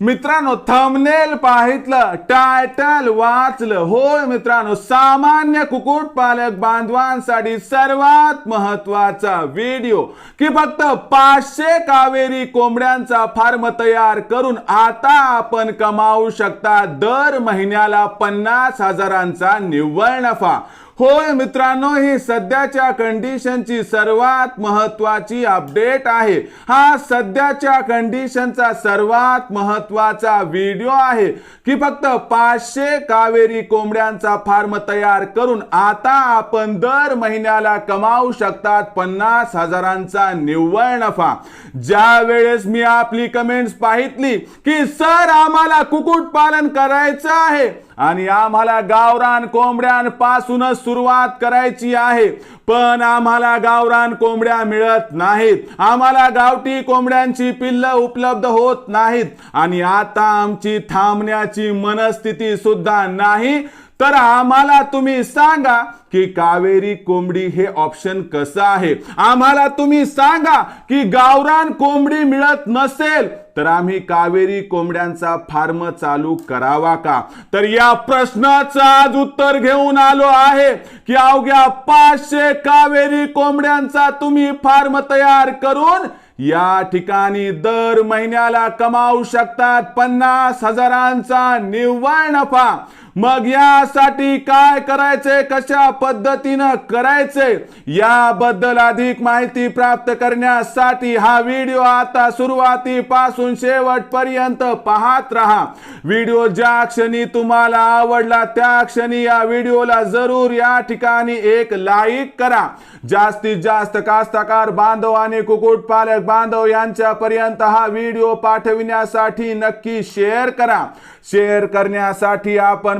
मित्रांनो thumbnail पाहितलं title वाचलं. होय मित्रांनो सामान्य कुक्कुटपालक बांधवांसाठी सर्वात महत्त्वाचा व्हिडिओ की फक्त पाचशे कावेरी कोंबड्यांचा फार्म तयार करून आता आपण कमावू शकता दर महिन्याला पन्नास हजारांचा निव्वळ नफा. होय मित्रांनो ही सध्याच्या कंडिशनची सर्वात महत्वाची अपडेट आहे. हा सध्याच्या कंडिशनचा सर्वात महत्त्वाचा व्हिडिओ आहे की फक्त पाचशे कावेरी कोंबड्यांचा फार्म तयार करून आता आपण दर महिन्याला कमावू शकतात पन्नास हजारांचा निव्वळ नफा. ज्या वेळेस मी आपली कमेंट्स पाहितली की सर आम्हाला कुक्कुटपालन करायचं आहे. आणि आम्हाला गावरान कोंबड्यांपासूनच सुरुवात करायची आहे. पण आम्हाला गावरान कोंबड्या मिळत नाहीत. आम्हाला गावठी कोंबड्यांची पिल्ल उपलब्ध होत नाहीत. आणि आता आमची थांबण्याची मनस्थिती सुद्धा नाही. तर आम्हाला तुम्ही सांगा की कावेरी कोंबडी हे ऑप्शन कसं आहे? आम्हाला तुम्ही सांगा की गावरान कोंबडी मिळत नसेल तर आम्ही कावेरी कोंबड्यांचा फार्म चालू करावा का? तर या प्रश्नाचं आज उत्तर घेऊन आलो आहे की अवघ्या पाचशे कावेरी कोंबड्यांचा तुम्ही फार्म तयार करून या ठिकाणी दर महिन्याला कमावू शकतात पन्नास हजारांचा निव्वळ नफा. मग यासाठी काय करायचे? कशा पद्धतीनं करायचे? याबद्दल अधिक माहिती प्राप्त करण्यासाठी हा व्हिडिओ आता सुरुवातीपासून शेवटपर्यंत पाहत राहा. व्हिडिओ ज्या क्षणी तुम्हाला आवडला त्या क्षणी या व्हिडिओला जरूर या ठिकाणी एक लाईक करा. जास्तीत जास्त कास्तकार बांधव आणि कुक्कुटपालक बांधव यांच्यापर्यंत हा व्हिडिओ पाठविण्यासाठी नक्की शेअर करा. शेअर करण्यासाठी आपण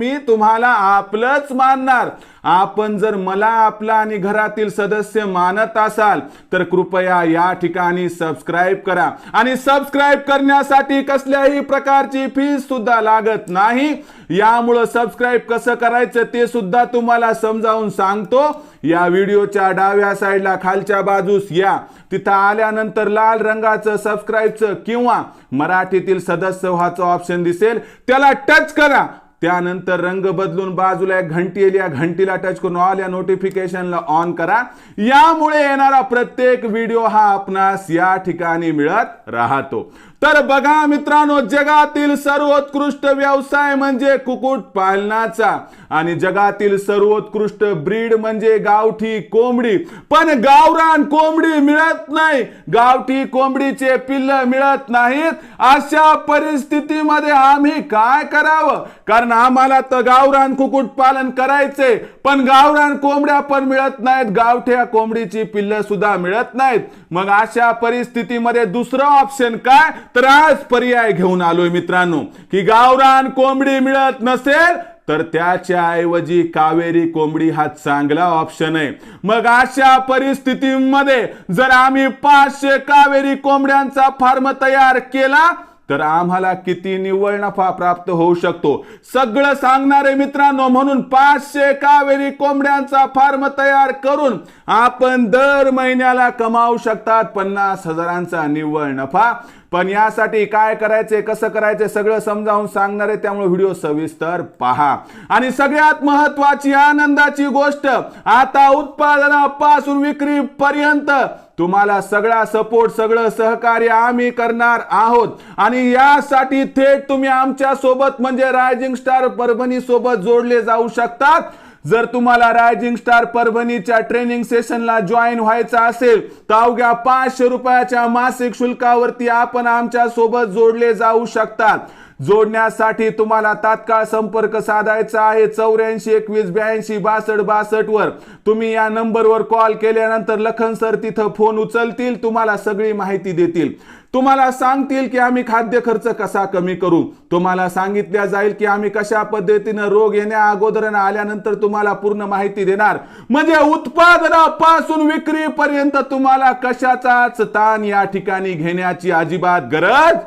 मी तुम्हाला आपलंच मानणार. आपण जर मला आपला आणि घरातील सदस्य मानत असाल तर कृपया या ठिकाणी सबस्क्राईब करा. आणि सबस्क्राईब करण्यासाठी कसल्याही प्रकारची फीस सुद्धा लागत नाही. यामुळं सबस्क्राईब कसं करायचं ते सुद्धा तुम्हाला समजावून सांगतो. या व्हिडिओच्या डाव्या साईडला खालच्या बाजूस या. तिथं आल्यानंतर लाल रंगाचं सबस्क्राईबचं किंवा मराठीतील सदस्य व्हाचं ऑप्शन दिसेल त्याला टच करा. त्यानंतर रंग बदलून बाजूला एक घंटी येईल या घंटीला टच करून ऑल या नोटिफिकेशनला ऑन करा. यामुळे येणारा प्रत्येक व्हिडिओ हा आपणास या ठिकाणी मिळत राहतो. तर बघा मित्रांनो जगातील सर्वोत्कृष्ट व्यवसाय म्हणजे कुक्कुट पालनाचा. आणि जगातील सर्वोत्कृष्ट ब्रीड म्हणजे गावठी कोंबडी. पण गावरान कोंबडी मिळत नाही. गावठी कोंबडीचे पिल्ल मिळत नाहीत. अशा परिस्थितीमध्ये आम्ही काय करावं? कारण आम्हाला तर गावरान कुक्कुट पालन करायचे. पण गावरान कोंबड्या पण मिळत नाहीत. गावठ्या कोंबडीची पिल्ल सुद्धा मिळत नाहीत. मग अशा परिस्थितीमध्ये दुसरं ऑप्शन काय? तर आज पर्याय घेऊन आलोय मित्रांनो. की गावरान कोंबडी मिळत नसेल तर त्याच्या ऐवजी कावेरी कोंबडी हा चांगला ऑप्शन आहे. मग अशा परिस्थितीमध्ये जर आम्ही पाचशे कावेरी कोंबड्यांचा फार्म तयार केला तर आम्हाला किती निव्वळ नफा प्राप्त होऊ शकतो? सगळं सांगणारे मित्रांनो. म्हणून पाचशे कावेरी कोंबड्यांचा फार्म तयार करून आपण दर महिन्याला कमावू शकतात पन्नास हजारांचा निव्वळ नफा. पण यासाठी काय करायचे कसं करायचे सगळं समजावून सांगणार आहे त्यामुळे व्हिडिओ सविस्तर पहा. आणि सगळ्यात महत्वाची आनंदाची गोष्ट आता उत्पादनापासून विक्री पर्यंत तुम्हाला सगळा सपोर्ट सगळं सहकार्य आम्ही करणार आहोत. आणि यासाठी थेट तुम्ही आमच्यासोबत म्हणजे रायझिंग स्टार परभणी सोबत जोडले जाऊ शकतात. जर तुम्हाला रायझिंग स्टार परभणीच्या ट्रेनिंग सेशनला जॉईन व्हायचं असेल तर अवघ्या पाचशे रुपयाच्या मासिक शुल्कावरती आपण आमच्यासोबत जोडले जाऊ शकतात जोडण्यासाठी तुम्हाला तात्काळ संपर्क साधायचा आहे. चौऱ्याऐंशी एकवीस ब्याऐंशी बासष्ट बासष्ट वर. तुम्ही या नंबरवर कॉल केल्यानंतर लखन सर तिथं फोन उचलतील तुम्हाला सगळी माहिती देतील. तुम्हाला सांगतील की आम्ही खाद्य खर्च कसा कमी करू. तुम्हाला सांगितल्या जाईल की आम्ही कशा पद्धतीनं रोग येण्या अगोदर आल्यानंतर तुम्हाला पूर्ण माहिती देणार. म्हणजे उत्पादनापासून विक्रीपर्यंत तुम्हाला कशाचाच ताण या ठिकाणी घेण्याची अजिबात गरज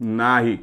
नाही.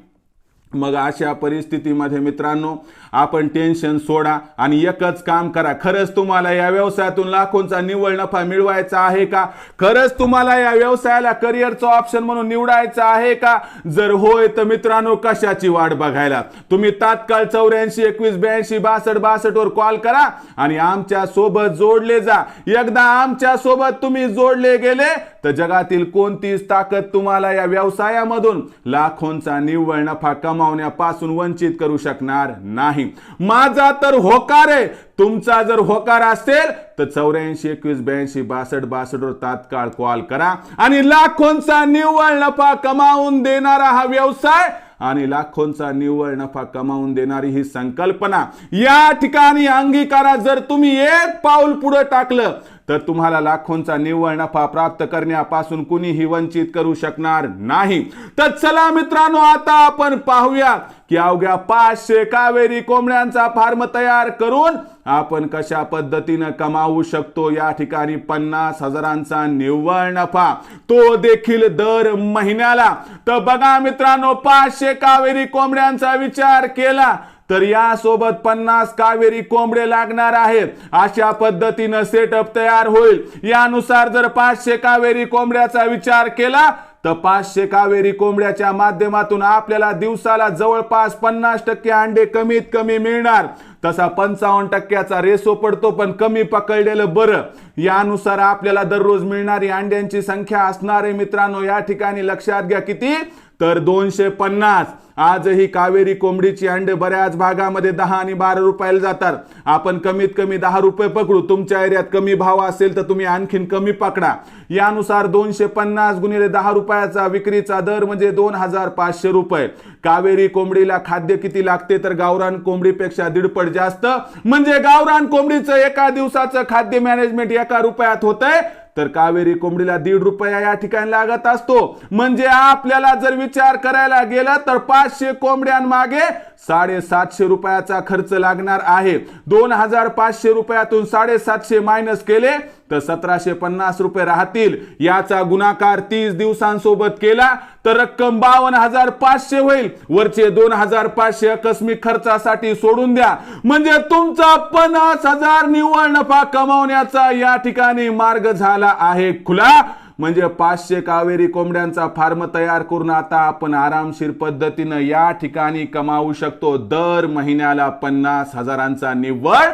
मग अशा परिस्थितीमध्ये मित्रांनो आपण टेन्शन सोडा आणि एकच काम करा. खरंच तुम्हाला या व्यवसायातून लाखोंचा निव्वळ नफा मिळवायचा आहे का? खरंच तुम्हाला या व्यवसायाला करिअरचं ऑप्शन म्हणून निवडायचं आहे का? जर होय तर मित्रांनो कशाची वाट बघायला? तुम्ही तात्काळ चौऱ्याऐंशी एकवीस ब्याऐंशी बासष्ट बासष्ट वर कॉल करा आणि आमच्यासोबत जोडले जा. एकदा आमच्यासोबत तुम्ही जोडले गेले तर जगातील कोणतीच ताकद तुम्हाला या व्यवसायामधून लाखोंचा निव्वळ नफा कमावण्यापासून वंचित करू शकणार नाही. माझा तर होकार आहे. तुमचा जर होकार असेल तर चौऱ्याऐंशी एकवीस ब्याऐंशी बासष्ट बासष्टवर तात्काळ कॉल करा आणि लाखोंचा निव्वळ नफा कमावून देणारा हा व्यवसाय आणि लाखोंचा निव्वळ नफा कमावून देणारी ही संकल्पना या ठिकाणी अंगीकारा जर तुम्ही एक पाऊल पुढे टाकलं तर तुम्हाला लाखोंचा निव्वळ नफा प्राप्त करण्यापासून कुणीही वंचित करू शकणार नाही. तर चला मित्रांनो आता आपण पाहूया की अवघ्या पाचशे कावेरी कोंबड्यांचा फार्म तयार करून आपण कशा पद्धतीनं कमावू शकतो? या ठिकाणी पन्नास हजारांचा निव्वळ नफा. तो देखील दर महिन्याला. तर बघा मित्रांनो पाचशे कावेरी कोंबड्यांचा विचार केला. तर यासोबत पन्नास कावेरी कोंबडे लागणार आहेत. अशा पद्धतीनं सेटअप तयार होईल. यानुसार जर पाचशे कावेरी कोंबड्याचा विचार केला तर पाचशे कावेरी कोंबड्याच्या माध्यमातून आपल्याला दिवसाला जवळपास पन्नास टक्के अंडे कमीत कमी मिळणार. तसा पंचावन्न टक्क्याचा रेसो पडतो पण कमी पकडलेलं बरं. यानुसार आपल्याला दररोज मिळणारी अंड्यांची संख्या असणारे मित्रांनो. या ठिकाणी लक्षात घ्या किती? तर दोनशे पन्नास. आजही कावेरी कोंबडीची अंडे बऱ्याच भागामध्ये दहा आणि बारा रुपयाला जातात. आपण कमीत कमी दहा रुपये पकडू. तुमच्या एरियात कमी भाव असेल तर तुम्ही आणखीन कमी पकडा. यानुसार दोनशे पन्नास गुणिले दहा रुपयाचा विक्रीचा दर म्हणजे दोन हजार पाचशे रुपये. कावेरी कोंबडीला खाद्य किती लागते? तर गावरान कोंबडीपेक्षा दीडपट जास्त. म्हणजे गावरान कोंबडीचं एका दिवसाचं खाद्य मॅनेजमेंट एका रुपयात होतंय. तर कावेरी कोंबडीला दीड रुपया या ठिकाणी लागत असतो. म्हणजे आपल्याला जर विचार करायला गेला तर पाचशे कोंबड्यांमागे साडेसातशे रुपयाचा खर्च लागणार आहे. दोन हजार पाचशे रुपयातून साडेसातशे मायनस केले तर सतराशे पन्नास रुपये राहतील. याचा गुणाकार तीस दिवसांसोबत केला तर रक्कम बावन्न हजार पाचशे होईल. वरचे दोन हजार पाचशे आकस्मिक खर्चासाठी सोडून द्या. म्हणजे तुमचा पन्नास हजार निव्वळ नफा कमावण्याचा या ठिकाणी मार्ग झाला आहे खुला. म्हणजे पाचशे कावेरी कोंबड्यांचा फार्म तयार करून आता आपण आरामशीर पद्धतीनं या ठिकाणी कमावू शकतो. दर महिन्याला पन्नास हजारांचा निव्वळ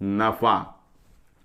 नफा.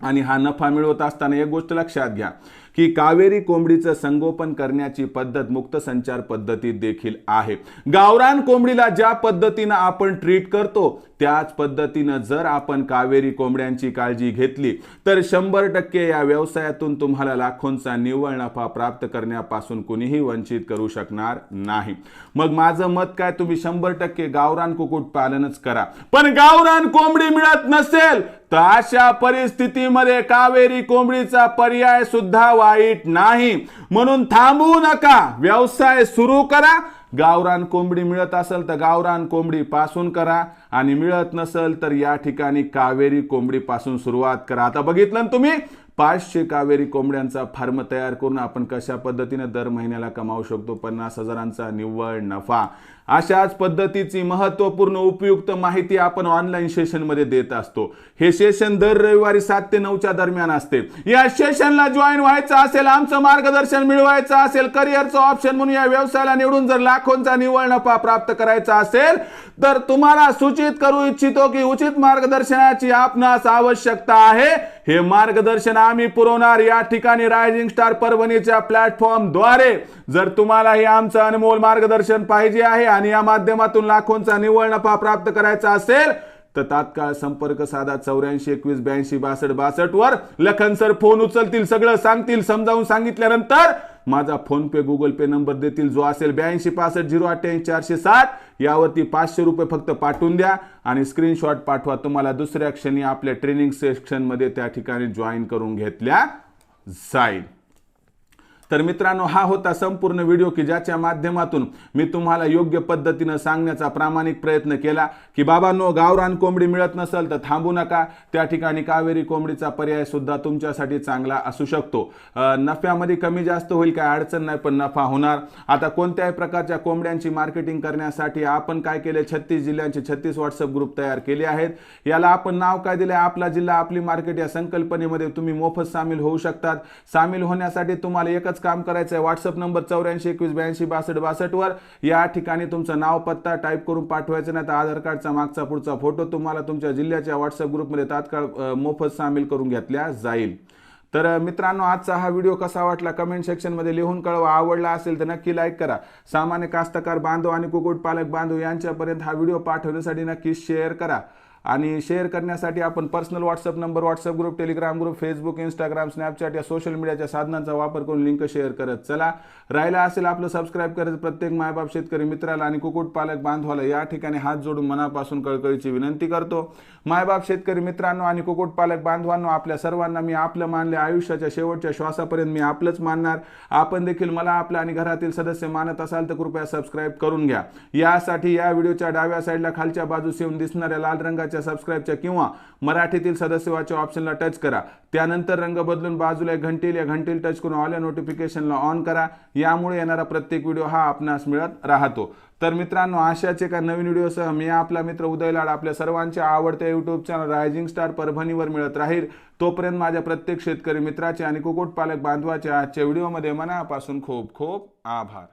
आणि हा नफा मिळवत असताना एक गोष्ट लक्षात घ्या. की कावेरी कोंबडीचं संगोपन करण्याची पद्धत मुक्त संचार पद्धतीत देखील आहे. गावरान कोंबडीला ज्या पद्धतीनं आपण ट्रीट करतो त्याच पद्धतीनं जर आपण कावेरी कोंबड्यांची काळजी घेतली तर शंभर टक्के या व्यवसायातून तुम्हाला लाखोंचा निव्वळ नफा प्राप्त करण्यापासून कुणीही वंचित करू शकणार नाही. मग माझं मत काय? तुम्ही शंभर टक्के गावरान कुक्कुट पालनच करा. पण गावरान कोंबडी मिळत नसेल तर अशा परिस्थितीमध्ये कावेरी कोंबडीचा पर्याय सुद्धा वाईट नाही. म्हणून थांबू नका. व्यवसाय सुरू करा. गावरान कोंबडी मिळत असेल तर गावरान कोंबडी पासून करा. आणि मिळत नसेल तर या ठिकाणी कावेरी कोंबडी पासून सुरुवात करा. आता बघितलं ना तुम्ही? पाचशे कावेरी कोंबड्यांचा फार्म तयार करून आपण कशा पद्धतीने दर महिन्याला कमावू शकतो? पन्नास हजारांचा निव्वळ नफा. अशाच पद्धतीची महत्त्वपूर्ण उपयुक्त माहिती आपण ऑनलाईन सेशनमध्ये देत असतो. हे सेशन दर रविवारी सात ते नऊच्या दरम्यान असते. या सेशनला जॉईन व्हायचं असेल आमचं मार्गदर्शन मिळवायचं असेल करिअरचं ऑप्शन म्हणून या व्यवसायाला निवडून जर लाखोंचा निवळ नफा प्राप्त करायचा असेल तर तुम्हाला सूचित करू इच्छितो की उचित मार्गदर्शनाची आपणास आवश्यकता आहे. हे मार्गदर्शन आम्ही पुरवणार. या ठिकाणी रायझिंग स्टार परभणीच्या प्लॅटफॉर्मद्वारे जर तुम्हाला हे आमचं अनमोल मार्गदर्शन पाहिजे आहे आणि या माध्यमातून लाखोंचा निव्वळ नफा प्राप्त करायचा असेल तर तात्काळ संपर्क साधा चौऱ्याऐंशी एकवीस ब्याऐंशी बासष्ट बासष्ट वर. लखन सर फोन उचलतील सगळं सांगतील समजावून सांगितल्यानंतर माझा फोन पे गुगल पे नंबर देतील. जो असेल ब्याऐंशी पासष्ट झिरो अठ्ठ्याऐंशी चारशे साठ यावरती पाचशे रुपये फक्त पाठवून द्या आणि स्क्रीनशॉट पाठवा. तुम्हाला दुसऱ्या क्षणी आपल्या ट्रेनिंग सेक्शनमध्ये त्या ठिकाणी जॉईन करून घेतल्या जाईल. तर मित्रांनो हा होता संपूर्ण व्हिडिओ की ज्याच्या माध्यमातून मी तुम्हाला योग्य पद्धतीनं सांगण्याचा प्रामाणिक प्रयत्न केला की बाबांनो गावरान कोंबडी मिळत नसेल तर थांबू नका. त्या ठिकाणी कावेरी कोंबडीचा पर्याय सुद्धा तुमच्यासाठी चांगला असू शकतो. नफ्यामध्ये कमी जास्त होईल काय अडचण नाही पण नफा होणार. आता कोणत्याही प्रकारच्या कोंबड्यांची मार्केटिंग करण्यासाठी आपण काय केले छत्तीस जिल्ह्यांचे छत्तीस व्हॉट्सअप ग्रुप तयार केले आहेत. याला आपण नाव काय दिले आपला जिल्हा आपली मार्केट या संकल्पनेमध्ये तुम्ही मोफत सामील होऊ शकतात. सामील होण्यासाठी तुम्हाला एकच काम करायचं आहे व्हॉट्सअप नंबर चौऱ्याऐंशी एकवीस ब्याऐंशी बासष्ट बासष्टवर या ठिकाणी तुमचं नाव पत्ता टाईप करून पाठवायचं नाही तर आधार कार्डचा मागचा पुढचा फोटो तुम्हाला तुमच्या जिल्ह्याच्या व्हॉट्सअप ग्रुपमध्ये तात्काळ मोफत सामील करून घेतल्या जाईल. तर मित्रांनो आजचा हा व्हिडिओ कसा वाटला कमेंट सेक्शनमध्ये लिहून कळवा. आवडला असेल तर नक्की लाईक करा. सामान्य कास्तकार बांधव आणि कुक्कुटपालक बांधव यांच्यापर्यंत हा व्हिडिओ पाठवण्यासाठी नक्की शेअर करा. आणि शेअर करण्यासाठी आपण personal WhatsApp number WhatsApp group Telegram group Facebook Instagram Snapchat या सोशल मीडियाच्या साधनांचा वापर करून लिंक शेअर करत चला. राहिला असेल आपलं सबस्क्राईब करत प्रत्येक मायबाप शेतकरी मित्राला आणि कुक्कुटपालक बांधवाला या ठिकाणी हात जोडून मनापासून कळकळीची विनंती करतो. मायबाप शेतकरी मित्रांनो आणि कुक्कुटपालक बांधवांनो आपल्या सर्वांना मी आपलं मानले आयुष्याच्या शेवटच्या श्वासापर्यंत मी आपलंच मानणार. आपण देखील मला आपलं आणि घरातील सदस्य मानत असाल तर कृपया सबस्क्राईब करून घ्या. यासाठी या व्हिडिओच्या डाव्या साईडला खालच्या बाजूस येऊन दिसणाऱ्या लाल रंगाच्या सबस्क्राईबच्या किंवा मराठीतील सदस्यवाच्या ऑप्शनला टच करा. त्यानंतर रंग बदलून बाजूला एक घंटील या घंटील टच करून ऑल या नोटिफिकेशनला ऑन करा. यामुळे येणारा प्रत्येक व्हिडिओ हा आपणास मिळत राहतो. तर मित्रांनो अशाच एका नवीन व्हिडिओसह मी आपला मित्र उदय लाड आपल्या सर्वांच्या आवडत्या युट्यूब चॅनल रायझिंग स्टार परभणीवर मिळत राहील. तोपर्यंत माझ्या प्रत्येक शेतकरी मित्राचे आणि कुक्कुटपालक बांधवाच्या आजच्या व्हिडिओमध्ये मनापासून खूप खूप आभार.